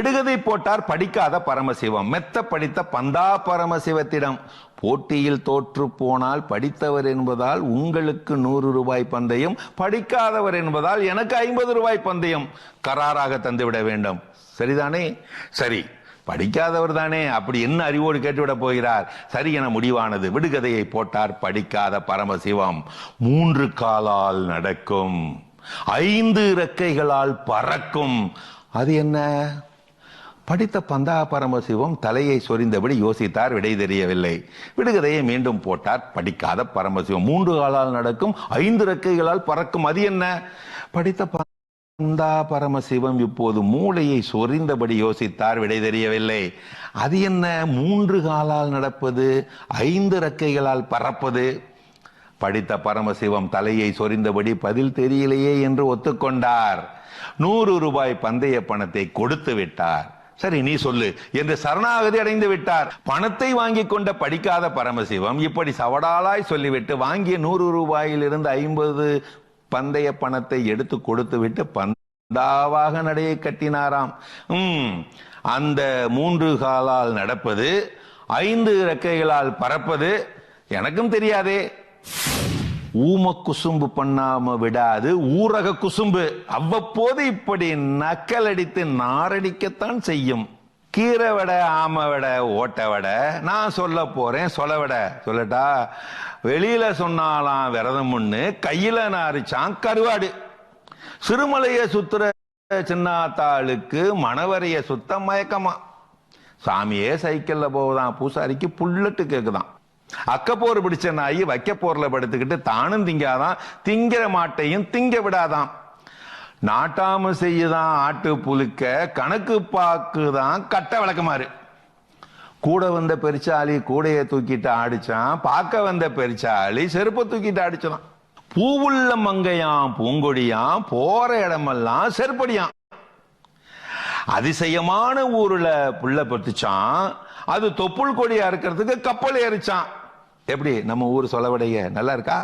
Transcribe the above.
விடுகதை போட்டார் படிக்காத பரமசிவம். மெத்த படித்த பந்தா பரமசிவத்திடம் போட்டியில் தோற்று போனால் படித்தவர் என்பதால் உங்களுக்கு நூறு ரூபாய் பந்தயம் படிக்காதவர் என்பதால் எனக்கு ஐம்பது ரூபாய் பந்தயம் கராராக தந்துவிட வேண்டும். சரிதானே? சரி படிக்காதவர் தானே அப்படி என்ன அறிவோடு கேட்டுவிட போகிறார்? சரி என முடிவானது. விடுகதையை போட்டார் படிக்காத பரமசிவம். மூன்று காலால் நடக்கும் ஐந்து இறக்கைகளால் பறக்கும். அது என்ன? படித்த பந்தா பரமசிவம் தலையை சொரிந்தபடி யோசித்தார் விடை தெரியவில்லை. விடுகதையை மீண்டும் போட்டார் படிக்காத பரமசிவம். மூன்று காலால் நடக்கும் ஐந்து ரெக்கைகளால் பறக்கும் அது என்ன? படித்த பந்தா பரமசிவம் இப்போது மூளையை சொரிந்தபடி யோசித்தார் விடை தெரியவில்லை. அது என்ன? மூன்று காலால் நடப்பது ஐந்து ரெக்கைகளால் பறப்பது. படித்த பரமசிவம் தலையை சொரிந்தபடி பதில் தெரியலையே என்று ஒத்துக்கொண்டார். நூறு ரூபாய் பந்தய பணத்தை கொடுத்து விட்டார். சரி நீ சொல்லு. என்று சரணாகதி அடைந்து விட்டார். பணத்தை வாங்கி கொண்ட படிக்காத பரமசிவம் இப்படி சவடாலாய் சொல்லிவிட்டு வாங்கிய நூறு ரூபாயிலிருந்து ஐம்பது பந்தய பணத்தை எடுத்து கொடுத்து விட்டு பந்தாவாக நடையை கட்டினாராம். உம் அந்த மூன்று காலால் நடப்பது ஐந்து ரெக்கைகளால் பறப்பது எனக்கும் தெரியாதே. ஊம குசும்பு பண்ணாம விடாது ஊரக குசும்பு. அவ்வப்போது இப்படி நக்கல் அடித்து நாரடிக்கத்தான் செய்யும். கீரை விட ஆம விட ஓட்ட விட. நான் சொல்ல போறேன் சொல்ல விட. சொல்லட்டா? வெளியில சொன்னாலாம் விரதம் ஒண்ணு கையில நாரிச்சான் கருவாடு. சிறுமலைய சுத்துற சின்னாத்தாளுக்கு மணவரைய சுத்த மயக்கமா. சாமியே சைக்கிள்ல போகுதான் பூசாரிக்கு புல்லட்டு கேக்குதான். அக்கப்போர் பிடிச்ச நாய் வைக்க போர்ல படுத்துக்கிட்டு தானும் திங்காதான் திங்கிற மாட்டையும் திங்க விடாதான். நாட்டாம செய்யுதான் ஆட்டு புழுக்க கணக்கு பாக்குதான் கட்ட விளக்கமாறு. கூட வந்த பெருச்சாளி கூடைய தூக்கிட்டு ஆடிச்சான் பார்க்க வந்த பெருச்சாளி செருப்பை தூக்கிட்டு ஆடிச்சான் பூவுள்ள மங்கையாம் பூங்கொடியாம் போற இடமெல்லாம் செருப்படியாம். அதிசயமான ஊர்ல புள்ள பத்துச்சான் அது தொப்புள் கொடியா இருக்கிறதுக்கு கப்பல் ஏறிச்சான். எப்படி நம்ம ஊர் சொலவடைய நல்லா இருக்கா?